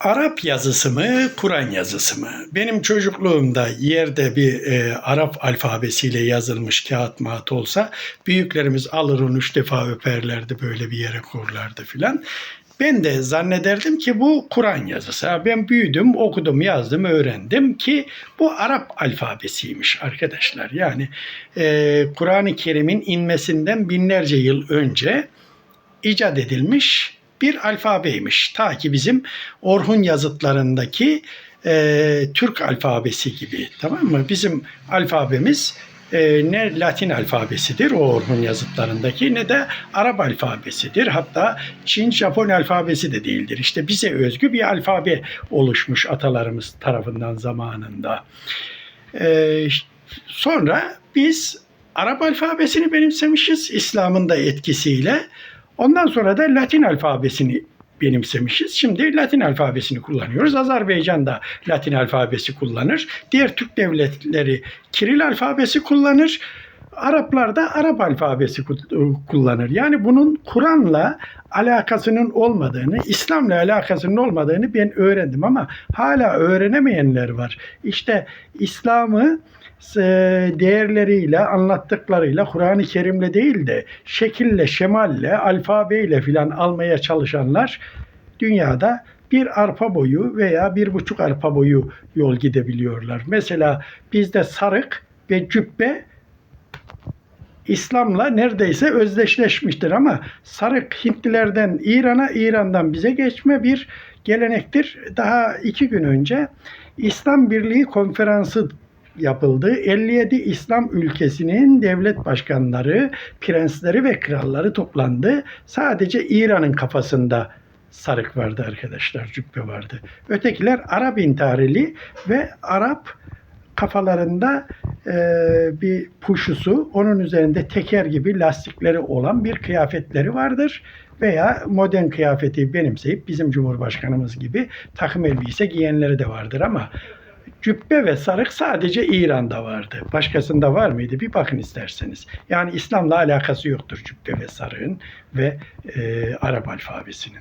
Arap yazısı mı, Kur'an yazısı mı? Benim çocukluğumda yerde bir e, Arap alfabesiyle yazılmış kağıt mağat olsa büyüklerimiz alır onu üç defa öperlerdi böyle bir yere korlardı filan. Ben de zannederdim ki bu Kur'an yazısı. Ben büyüdüm, okudum, yazdım, öğrendim ki bu Arap alfabesiymiş arkadaşlar. Yani e, Kur'an-ı Kerim'in inmesinden binlerce yıl önce icat edilmiş bir alfabeymiş. Ta ki bizim Orhun yazıtlarındaki e, Türk alfabesi gibi tamam mı? Bizim alfabemiz e, ne Latin alfabesidir o Orhun yazıtlarındaki ne de Arap alfabesidir. Hatta Çin Japon alfabesi de değildir. İşte bize özgü bir alfabe oluşmuş atalarımız tarafından zamanında. E, sonra biz Arap alfabesini benimsemişiz İslam'ın da etkisiyle. Ondan sonra da Latin alfabesini benimsemişiz. Şimdi Latin alfabesini kullanıyoruz. Azerbaycan da Latin alfabesi kullanır. Diğer Türk devletleri Kiril alfabesi kullanır. Araplar da Arap alfabesi ku- kullanır. Yani bunun Kur'an'la alakasının olmadığını, İslam'la alakasının olmadığını ben öğrendim ama hala öğrenemeyenler var. İşte İslam'ı e, değerleriyle, anlattıklarıyla, Kur'an-ı Kerim'le değil de şekille, şemalle, alfabeyle filan almaya çalışanlar dünyada bir arpa boyu veya bir buçuk arpa boyu yol gidebiliyorlar. Mesela bizde sarık ve cübbe İslam'la neredeyse özdeşleşmiştir ama sarık Hintlilerden İran'a, İran'dan bize geçme bir gelenektir. Daha iki gün önce İslam Birliği Konferansı yapıldı. 57 İslam ülkesinin devlet başkanları, prensleri ve kralları toplandı. Sadece İran'ın kafasında sarık vardı arkadaşlar, cübbe vardı. Ötekiler Arap intiharili ve Arap kafalarında bir puşusu, onun üzerinde teker gibi lastikleri olan bir kıyafetleri vardır. Veya modern kıyafeti benimseyip bizim Cumhurbaşkanımız gibi takım elbise giyenleri de vardır ama cübbe ve sarık sadece İran'da vardı. Başkasında var mıydı? Bir bakın isterseniz. Yani İslam'la alakası yoktur cübbe ve sarığın ve e, Arap alfabesinin.